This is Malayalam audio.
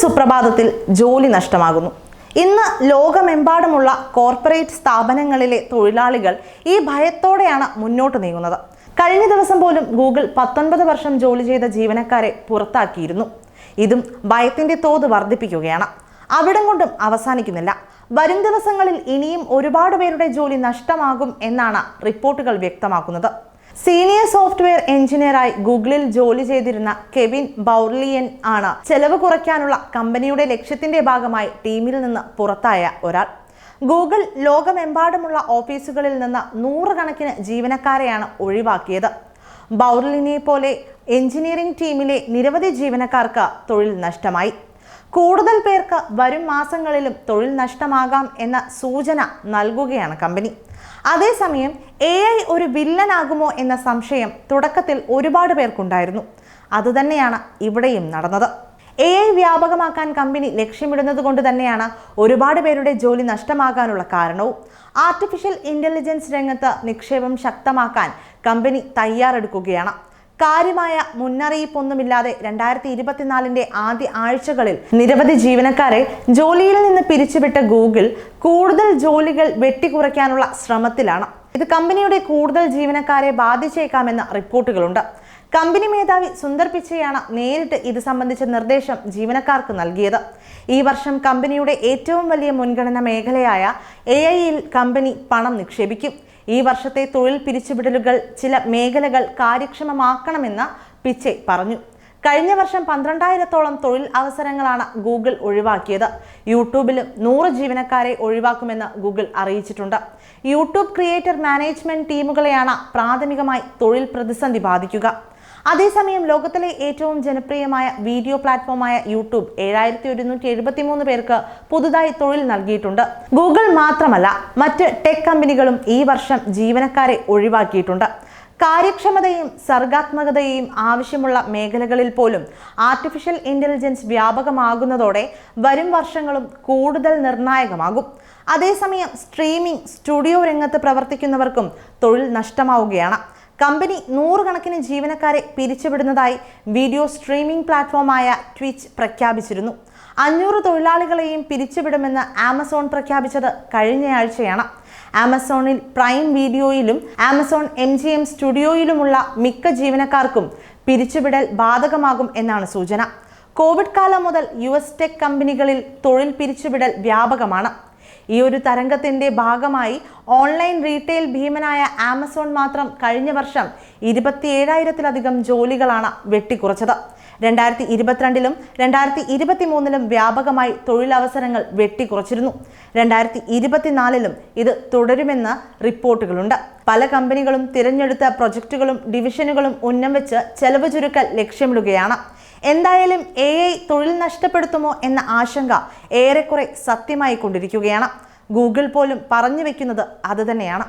സുപ്രഭാതത്തിൽ ജോലി നഷ്ടമാകുന്നു. ഇന്ന് ലോകമെമ്പാടുമുള്ള കോർപ്പറേറ്റ് സ്ഥാപനങ്ങളിലെ തൊഴിലാളികൾ ഈ ഭയത്തോടെയാണ് മുന്നോട്ട് നീങ്ങുന്നത്. കഴിഞ്ഞ ദിവസം പോലും ഗൂഗിൾ പത്തൊൻപത് വർഷം ജോലി ചെയ്ത ജീവനക്കാരെ പുറത്താക്കിയിരുന്നു. ഇതും ഭയത്തിന്റെ തോത് വർദ്ധിപ്പിക്കുകയാണ്. അവിടം കൊണ്ടും അവസാനിക്കുന്നില്ല. വരും ദിവസങ്ങളിൽ ഇനിയും ഒരുപാട് പേരുടെ ജോലി നഷ്ടമാകും എന്നാണ് റിപ്പോർട്ടുകൾ വ്യക്തമാക്കുന്നത്. സീനിയർ സോഫ്റ്റ്വെയർ എഞ്ചിനീയറായി ഗൂഗിളിൽ ജോലി ചെയ്തിരുന്ന കെവിൻ ബൗർലിയൻ ആണ് ചെലവ് കുറയ്ക്കാനുള്ള കമ്പനിയുടെ ലക്ഷ്യത്തിന്റെ ഭാഗമായി ടീമിൽ നിന്ന് പുറത്തായ ഒരാൾ. ഗൂഗിൾ ലോകമെമ്പാടുമുള്ള ഓഫീസുകളിൽ നിന്ന് നൂറുകണക്കിന് ജീവനക്കാരെയാണ് ഒഴിവാക്കിയത്. ബൗർലിനെ പോലെ എഞ്ചിനീയറിംഗ് ടീമിലെ നിരവധി ജീവനക്കാർക്ക് തൊഴിൽ നഷ്ടമായി. കൂടുതൽ പേർക്ക് വരും മാസങ്ങളിലും തൊഴിൽ നഷ്ടമാകാം എന്ന സൂചന നൽകുകയാണ് കമ്പനി. അതേസമയം എ ഐ ഒരു വില്ലനാകുമോ എന്ന സംശയം തുടക്കത്തിൽ ഒരുപാട് പേർക്കുണ്ടായിരുന്നു. അതുതന്നെയാണ് ഇവിടെയും നടന്നത്. എ ഐ വ്യാപകമാക്കാൻ കമ്പനി ലക്ഷ്യമിടുന്നത് കൊണ്ട് തന്നെയാണ് ഒരുപാട് പേരുടെ ജോലി നഷ്ടമാകാനുള്ള കാരണവും. ആർട്ടിഫിഷ്യൽ ഇന്റലിജൻസ് രംഗത്ത് നിക്ഷേപം ശക്തമാക്കാൻ കമ്പനി തയ്യാറെടുക്കുകയാണ്. കാര്യമായ മുന്നറിയിപ്പൊന്നുമില്ലാതെ രണ്ടായിരത്തി ഇരുപത്തിനാലിന്റെ ആദ്യ ആഴ്ചകളിൽ നിരവധി ജീവനക്കാരെ ജോലിയിൽ നിന്ന് പിരിച്ചുവിട്ട ഗൂഗിൾ കൂടുതൽ ജോലികൾ വെട്ടിക്കുറയ്ക്കാനുള്ള ശ്രമത്തിലാണ്. ഇത് കമ്പനിയുടെ കൂടുതൽ ജീവനക്കാരെ ബാധിച്ചേക്കാമെന്ന റിപ്പോർട്ടുകളുണ്ട്. കമ്പനി മേധാവി സുന്ദർ പിച്ചയാണ് നേരിട്ട് ഇത് സംബന്ധിച്ച നിർദ്ദേശം ജീവനക്കാർക്ക് നൽകിയത്. ഈ വർഷം കമ്പനിയുടെ ഏറ്റവും വലിയ മുൻഗണന മേഖലയായ എ ഐയിൽ കമ്പനി പണം നിക്ഷേപിക്കും. ഈ വർഷത്തെ തൊഴിൽ പിരിച്ചുവിടലുകൾ ചില മേഖലകൾ കാര്യക്ഷമമാക്കണമെന്ന് പിച്ചെ പറഞ്ഞു. കഴിഞ്ഞ വർഷം പന്ത്രണ്ടായിരത്തോളം തൊഴിൽ അവസരങ്ങളാണ് ഗൂഗിൾ ഒഴിവാക്കിയത്. യൂട്യൂബിലും നൂറ് ജീവനക്കാരെ ഒഴിവാക്കുമെന്ന് ഗൂഗിൾ അറിയിച്ചിട്ടുണ്ട്. യൂട്യൂബ് ക്രിയേറ്റർ മാനേജ്മെന്റ് ടീമുകളെയാണ് പ്രാഥമികമായി തൊഴിൽ പ്രതിസന്ധി ബാധിക്കുക. അതേസമയം ലോകത്തിലെ ഏറ്റവും ജനപ്രിയമായ വീഡിയോ പ്ലാറ്റ്ഫോമായ യൂട്യൂബ് ഏഴായിരത്തി ഒരുന്നൂറ്റി എഴുപത്തി മൂന്ന് പേർക്ക് പുതുതായി തൊഴിൽ നൽകിയിട്ടുണ്ട്. ഗൂഗിൾ മാത്രമല്ല മറ്റ് ടെക് കമ്പനികളും ഈ വർഷം ജീവനക്കാരെ ഒഴിവാക്കിയിട്ടുണ്ട്. കാര്യക്ഷമതയും സർഗാത്മകതയും ആവശ്യമുള്ള മേഖലകളിൽ പോലും ആർട്ടിഫിഷ്യൽ ഇന്റലിജൻസ് വ്യാപകമാകുന്നതോടെ വരും വർഷങ്ങളും കൂടുതൽ നിർണായകമാകും. അതേസമയം സ്ട്രീമിംഗ് സ്റ്റുഡിയോ രംഗത്ത് പ്രവർത്തിക്കുന്നവർക്കും തൊഴിൽ നഷ്ടമാവുകയാണ്. കമ്പനി നൂറുകണക്കിന് ജീവനക്കാരെ പിരിച്ചുവിടുന്നതായി വീഡിയോ സ്ട്രീമിംഗ് പ്ലാറ്റ്ഫോമായ ട്വിച്ച് പ്രഖ്യാപിച്ചിരുന്നു. അഞ്ഞൂറ് തൊഴിലാളികളെയും പിരിച്ചുവിടുമെന്ന് ആമസോൺ പ്രഖ്യാപിച്ചത് കഴിഞ്ഞയാഴ്ചയാണ്. ആമസോണിൽ പ്രൈം വീഡിയോയിലും ആമസോൺ എം ജി എം സ്റ്റുഡിയോയിലുമുള്ള മിക്ക ജീവനക്കാർക്കും പിരിച്ചുവിടൽ ബാധകമാകും എന്നാണ് സൂചന. കോവിഡ് കാലം മുതൽ യു എസ് ടെക് കമ്പനികളിൽ തൊഴിൽ പിരിച്ചുവിടൽ വ്യാപകമാണ്. ഈ ഒരു തരംഗത്തിന്റെ ഭാഗമായി ഓൺലൈൻ റീറ്റെയിൽ ഭീമനായ ആമസോൺ മാത്രം കഴിഞ്ഞ വർഷം ഇരുപത്തിയേഴായിരത്തിലധികം ജോലികളാണ് വെട്ടിക്കുറച്ചത്. രണ്ടായിരത്തി ഇരുപത്തിരണ്ടിലും രണ്ടായിരത്തി ഇരുപത്തി മൂന്നിലും വ്യാപകമായി തൊഴിലവസരങ്ങൾ വെട്ടിക്കുറച്ചിരുന്നു. രണ്ടായിരത്തി ഇരുപത്തിനാലിലും ഇത് തുടരുമെന്ന് റിപ്പോർട്ടുകളുണ്ട്. പല കമ്പനികളും തിരഞ്ഞെടുത്ത പ്രൊജക്റ്റുകളും ഡിവിഷനുകളും ഉന്നം വെച്ച് ചെലവ് ചുരുക്കൽ ലക്ഷ്യമിടുകയാണ്. എന്തായാലും എ ഐ തൊഴിൽ നഷ്ടപ്പെടുത്തുമോ എന്ന ആശങ്ക ഏറെക്കുറെ സത്യമായി കൊണ്ടിരിക്കുകയാണ് ഗൂഗിൾ പോലും പറഞ്ഞു വെക്കുന്നത് അതുതന്നെയാണ്